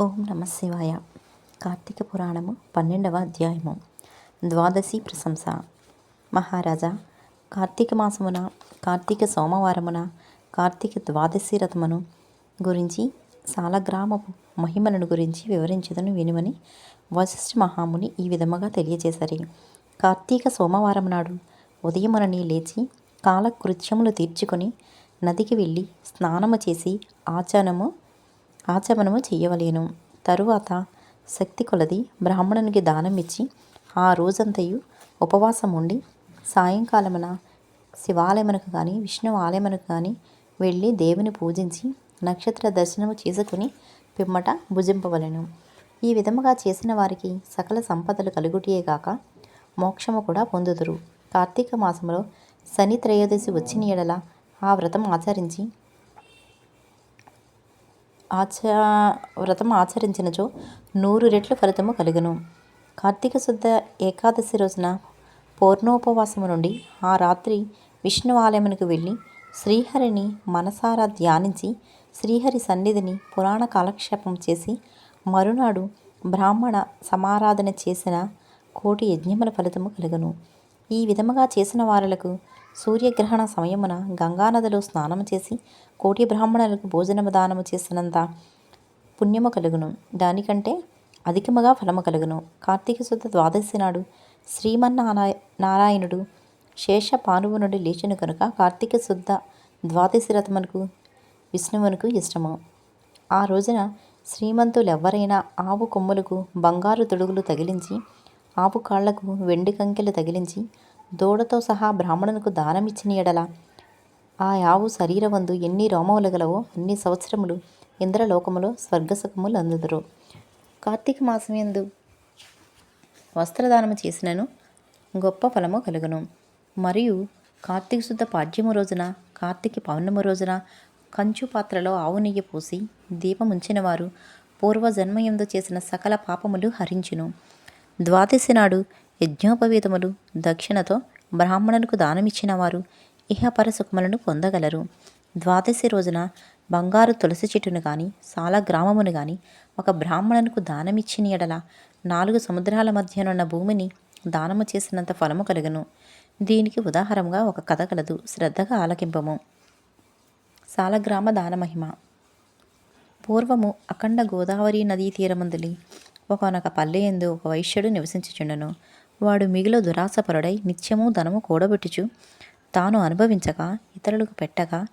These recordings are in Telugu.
ఓం నమ శివాయ. కార్తీక పురాణము పన్నెండవ అధ్యాయము. ద్వాదశి ప్రశంస. మహారాజా కార్తీక మాసమున కార్తీక సోమవారమున కార్తీక ద్వాదశి రథమును గురించి సాలగ్రామపు మహిమలను గురించి వివరించదను వినుమని వశిష్ఠ మహాముని ఈ విధముగా తెలియజేశారు కార్తీక సోమవారం నాడు ఉదయమునని లేచి కాలకృత్యములు తీర్చుకొని నదికి వెళ్ళి స్నానము చేసి ఆచరణము ఆచమనము చేయవలేను తరువాత శక్తి కొలది బ్రాహ్మణునికి దానం ఇచ్చి ఆ రోజంతయు ఉపవాసం ఉండి సాయంకాలమున శివాలయమునకు కానీ విష్ణు ఆలయమునకు కానీ వెళ్ళి దేవుని పూజించి నక్షత్ర దర్శనము చేసుకుని పిమ్మట భుజింపవలెను. ఈ విధముగా చేసిన వారికి సకల సంపదలు కలుగుటియే కాక మోక్షము కూడా పొందుదురు. కార్తీక మాసంలో శని త్రయోదశి వచ్చిన ఎడల ఆ వ్రతం ఆచరించి ఆచ వ్రతం ఆచరించినచో నూరు రెట్ల ఫలితము కలుగును. కార్తీక శుద్ధ ఏకాదశి రోజున పూర్ణోపవాసము నుండి ఆ రాత్రి విష్ణు ఆలయమునకు వెళ్ళి శ్రీహరిని మనసారా ధ్యానించి శ్రీహరి సన్నిధిని పురాణ కాలక్షేపం చేసి మరునాడు బ్రాహ్మణ సమారాధన చేసిన కోటి యజ్ఞముల ఫలితము కలుగును. ఈ విధముగా చేసిన వారలకు సూర్యగ్రహణ సమయమున గంగానదిలో స్నానము చేసి కోటి బ్రాహ్మణులకు భోజనము దానము చేసినంత పుణ్యము కలుగును. దానికంటే అధికముగా ఫలము కలుగును. కార్తీక శుద్ధ ద్వాదశి నాడు శ్రీమన్నారాయ నారాయణుడు శేష పానువు నుండి లేచిన కనుక కార్తీక శుద్ధ ద్వాదశి రథమునకు విష్ణువునకు ఇష్టము. ఆ రోజున శ్రీమంతులెవరైనా ఆవు కొమ్ములకు బంగారు తొడుగులు తగిలించి ఆవు కాళ్ళకు వెండి కంకెలు తగిలించి దూడతో సహా బ్రాహ్మణునకు దానమిచ్చిన ఎడల ఆ ఆవు శరీరవందు ఎన్ని రోమములు గలవో అన్ని సంవత్సరములు ఇంద్రలోకములో స్వర్గసుఖములు అందుదురు. కార్తీక మాసమందు వస్త్రదానము చేసినను గొప్ప ఫలము కలుగును. మరియు కార్తీక శుద్ధ పాడ్యము రోజున కార్తీక పౌర్ణమి రోజున కంచు పాత్రలో ఆవు నెయ్యి పోసి దీపముంచిన వారు పూర్వజన్మయందు చేసిన సకల పాపములు హరించును. ద్వాదశి నాడు యజ్ఞోపవీతములు దక్షిణతో బ్రాహ్మణులకు దానమిచ్చిన వారు ఇహపర సుఖములను పొందగలరు. ద్వాదశి రోజున బంగారు తులసి చెట్టును కానీ సాల గ్రామమును కానీ ఒక బ్రాహ్మణునికి దానమిచ్చిన ఎడల నాలుగు సముద్రాల మధ్యనున్న భూమిని దానము చేసినంత ఫలము కలుగును. దీనికి ఉదాహరణగా ఒక కథ కలదు. శ్రద్ధగా ఆలకింపము. సాలగ్రామ దానమహిమ. పూర్వము అఖండ గోదావరి నదీ తీరమందులి ఒకనొక పల్లె ఎందు ఒక వైశ్యుడు నివసించుచుండెను. వాడు మిగిలో దురాశపరుడై నిత్యము ధనము కూడబెట్టుచు తాను అనుభవించక ఇతరులకు పెట్టక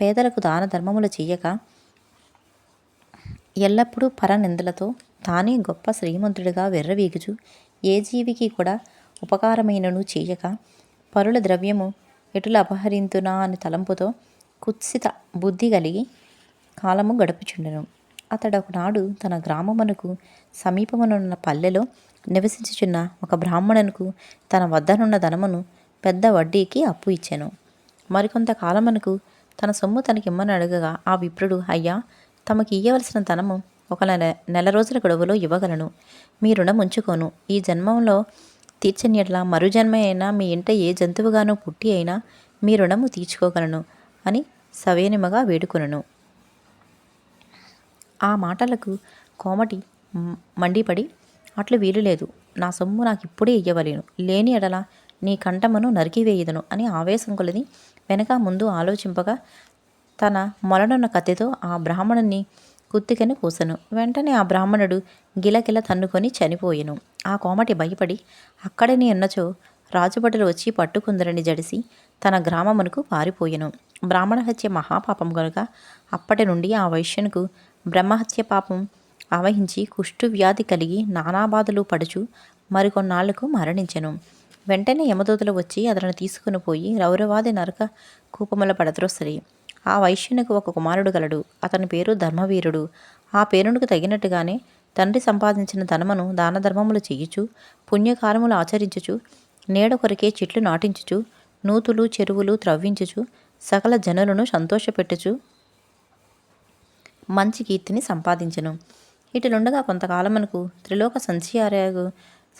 పేదలకు దాన ధర్మములు చెయ్యక ఎల్లప్పుడూ పరనిందలతో తానే గొప్ప శ్రీమంతుడిగా వెర్రవీగుచు ఏ జీవికి కూడా ఉపకారమైనను చేయక పరుల ద్రవ్యము ఎటుల అపహరింతునా అని తలంపుతో కుత్సిత బుద్ధి కలిగి కాలము గడుపుచుండెను. అతడు ఒకనాడు తన గ్రామమునకు సమీపమునున్న పల్లెలో నివసించుచున్న ఒక బ్రాహ్మణునకు తన వద్దనున్న ధనమును పెద్ద వడ్డీకి అప్పు ఇచ్చాను. మరికొంత కాలమునకు తన సొమ్ము తనకిమ్మని అడగగా ఆ విప్రుడు అయ్యా తమకి ఇయ్యవలసిన ధనము ఒక నెల నెల రోజుల గొడవలో ఇవ్వగలను. మీ రుణం ఉంచుకోను. ఈ జన్మంలో తీర్చనియట్లా. మరు జన్మ అయినా మీ ఇంట ఏ జంతువుగానో పుట్టి అయినా మీ రుణము తీర్చుకోగలను అని సవేనిమగా వేడుకొనను. ఆ మాటలకు కోమటి మండిపడి అట్లు వీలు లేదు. నా సొమ్ము నాకు ఇప్పుడే ఇయ్యవలేను. లేని ఎడల నీ కంఠమును నరికివేయుదును అని ఆవేశం కొలది. వెనక ముందు ఆలోచింపగా తన మొలనున్న కత్తితో ఆ బ్రాహ్మణుని కుత్తికని కూసెను వెంటనే ఆ బ్రాహ్మణుడు గిలగిల తన్నుకొని చనిపోయెను ఆ కోమటి భయపడి అక్కడనే ఉన్నచో రాజుభటులు వచ్చి పట్టుకుందరని జడిసి తన గ్రామమునకు పారిపోయెను. బ్రాహ్మణ హత్య మహాపాపం కనుక అప్పటి నుండి ఆ వైశ్యునికి బ్రహ్మహత్య పాపం ఆవహించి కుష్టు వ్యాధి కలిగి నానాబాధలు పడుచు మరికొన్నాళ్ళకు మరణించెను. వెంటనే యమదూతలు వచ్చి అతను తీసుకుని పోయి రౌరవాది నరక కూపముల పడద్రోసరి ఆ వైశ్యునికి ఒక కుమారుడు గలడు. అతని పేరు ధర్మవీరుడు. ఆ పేరునికి తగినట్టుగానే తండ్రి సంపాదించిన ధనమును దాన ధర్మములు చేయుచు పుణ్యకారములు ఆచరించుచు నీడ కొరికే చెట్లు నాటించుచు నూతులు చెరువులు త్రవ్వించుచు సకల జనులను సంతోషపెట్టుచు మంచి కీర్తిని సంపాదించను. ఇటులుండగా కొంతకాలమునకు త్రిలోక సంచార్యగు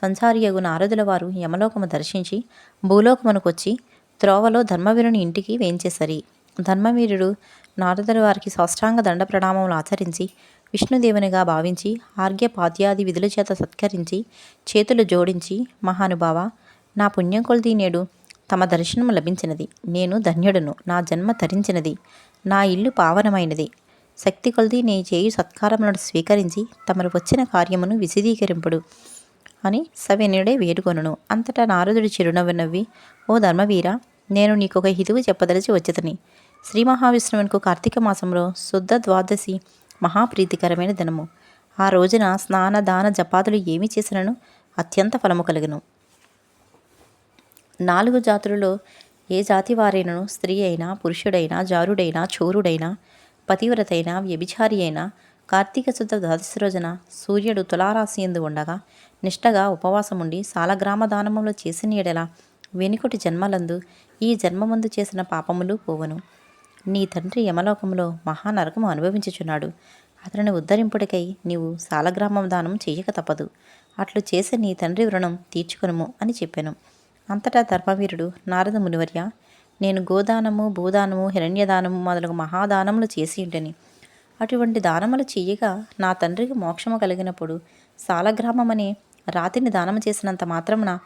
సంచారియగు నారదుల వారు యమలోకము దర్శించి భూలోకమునకొచ్చి త్రోవలో ధర్మవీరుని ఇంటికి వేయించేసరి. ధర్మవీరుడు నారదుల వారికి సాష్టాంగ దండ ప్రణామములు ఆచరించి విష్ణుదేవునిగా భావించి ఆర్ఘ్యపాద్యాది విధుల చేత సత్కరించి చేతులు జోడించి మహానుభావ నా పుణ్యం కొలిది నేడు తమ దర్శనం లభించినది. నేను ధన్యుడను. నా జన్మ తరించినది. నా ఇల్లు పావనమైనది. శక్తి కొలిది నీ చేయు సత్కారములను స్వీకరించి తమరు వచ్చిన కార్యమును విశదీకరింపుడు అని సవినుడే వేడుకొనును. అంతటా నారదుడి చిరునవ్వు నవ్వి ఓ ధర్మవీర నేను నీకొక హితువు చెప్పదలిచి వచ్చేతని. శ్రీ మహావిష్ణువునికి కార్తీక మాసంలో శుద్ధ ద్వాదశి మహాప్రీతికరమైన దినము. ఆ రోజున స్నాన దాన జపాదులు ఏమి చేసినను అత్యంత ఫలము కలుగును. నాలుగు జాతులలో ఏ జాతి వారైనను? స్త్రీ అయినా పురుషుడైనా జారుడైనా చోరుడైనా పతివ్రతైనా వ్యభిచారి అయినా కార్తీక శుద్ధ ద్వాదశి రోజున సూర్యుడు తులారాశి ఎందు ఉండగా నిష్టగా ఉపవాసముండి సాలగ్రామ దానములు చేసిన ఎడల వెనుకటి జన్మలందు ఈ జన్మమందు చేసిన పాపములు పోవను. నీ తండ్రి యమలోకంలో మహానరకము అనుభవించుచున్నాడు. అతనిని ఉద్ధరింపుడికై నీవు సాలగ్రామం దానం చేయక తప్పదు. అట్లు చేసే నీ తండ్రి రుణం తీర్చుకునుము అని చెప్పాను. అంతటా ధర్మవీరుడు నారద మునివర్య నేను గోదానము భూదానము హిరణ్యదానము మొదలగు మహాదానములు చేసి ఉంటని. అటువంటి దానములు చెయ్యగా నా తండ్రికి మోక్షము కలిగినప్పుడు సాలగ్రామమనే రాతిని దానము చేసినంత మాత్రమున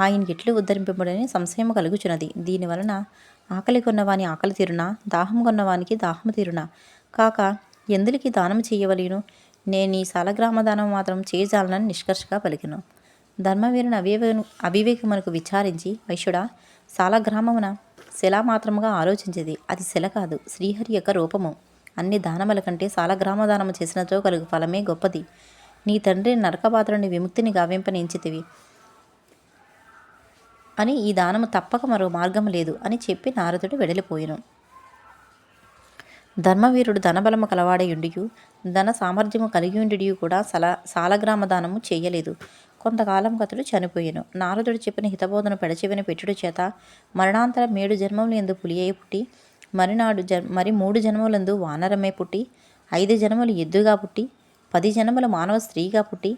ఆయన ఎట్లు ఉద్ధరింపబడని సంశయము కలుగుచున్నది. దీనివలన ఆకలి కొన్నవాని ఆకలి తీరునా దాహం కొన్నవానికి దాహము తీరునా? కాక ఎందులకి దానము చేయవలేను నేను ఈ సాలగ్రామ దానం మాత్రం చేయజాలనని నిష్కర్షగా పలికిను. ధర్మవీరుని అవివేకను అవివేకమునకు విచారించి వైశ్యుడా సాలగ్రామమున శిలామాత్రముగా ఆలోచించేది. అది శిల కాదు శ్రీహరి యొక్క రూపము. అన్ని దానముల కంటే సాలగ్రామ దానము చేసినచో కలుగు ఫలమే గొప్పది. నీ తండ్రి నరకపాత్రుని విముక్తిని గావింపనించితివి అని ఈ దానము తప్పక మరో మార్గం లేదు అని చెప్పి నారదుడు వెడలిపోయాను. ధర్మవీరుడు ధనబలము కలవాడయుండియు ధన సామర్థ్యము కలిగియుండియు కూడా సల సాలగ్రామ దానము చేయలేదు. కొంతకాలం అతడు చనిపోయెను. నారదుడు చెప్పిన హితబోధను పెడచెవిన పెట్టుడు చేత మరణాంతరం మేడు జన్మములు ఎందు పులియై పుట్టి మరినాడు జన్ మరి మూడు జన్మలందు వానరమే పుట్టి ఐదు జన్మలు ఎద్దుగా పుట్టి పది జన్మలు మానవ స్త్రీగా పుట్టి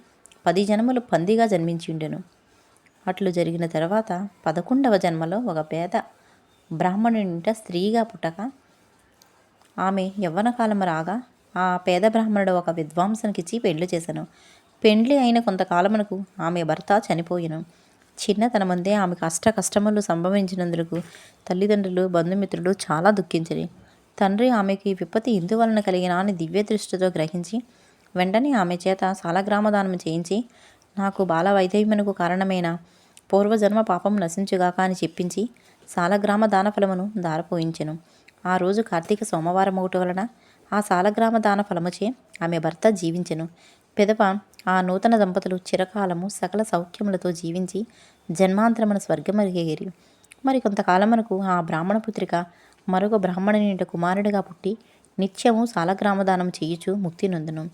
పది జన్మలు పందిగా జన్మించిండెను అట్లు జరిగిన తర్వాత పదకొండవ జన్మలో ఒక పేద బ్రాహ్మణునింట స్త్రీగా పుట్టక ఆమె యవ్వన కాలం రాగా ఆ పేద బ్రాహ్మణుడు ఒక విద్వాంసునికిచ్చి పెళ్ళి చేశాను పెండ్లి అయిన కొంతకాలమునకు ఆమె భర్త చనిపోయెను. చిన్నతనమందే ఆమెకు అష్ట కష్టములు సంభవించినందుకు తల్లిదండ్రులు బంధుమిత్రులు చాలా దుఃఖించిరి. తండ్రి ఆమెకి విపత్తి ఇందువలన కలిగిన అని దివ్య దృష్టితో గ్రహించి వెంటనే ఆమె చేత సాలగ్రామదానం చేయించి నాకు బాల వైదవ్యమునకు కారణమైన పూర్వజన్మ పాపం నశించుగాక అని చెప్పించి సాలగ్రామ దాన ఫలమును దారపోయించెను. ఆ రోజు కార్తీక సోమవారం ఒకటి వలన ఆ సాలగ్రామ దాన ఫలముచే ఆమె భర్త జీవించెను. పెదవ ఆ నూతన దంపతులు చిరకాలము సకల సౌఖ్యములతో జీవించి జన్మాంతరమున స్వర్గమరిగేరి మరి కొంతకాలమునకు ఆ బ్రాహ్మణ పుత్రిక మరొక బ్రాహ్మణుని కుమారుడిగా పుట్టి నిత్యము సాలగ్రామదానం చేయుచు ముక్తి నొందును.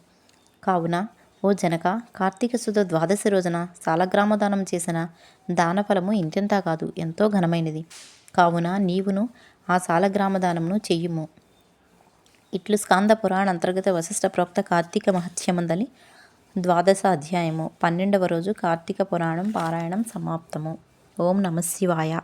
కావున ఓ జనక కార్తీక శుద్ధ ద్వాదశి రోజున సాలగ్రామదానం చేసిన దానఫలము ఇంతెంతా కాదు ఎంతో ఘనమైనది. కావున నీవును ఆ సాలగ్రామదానమును చెయ్యుము ఇట్లు స్కాంద పురాణ అంతర్గత వశిష్ట ప్రోక్త కార్తీక మహత్యమందని ద్వాదశ అధ్యాయము పన్నెండవ రోజు కార్తీక పురాణం పారాయణం సమాప్తము. ఓం నమ శివాయ.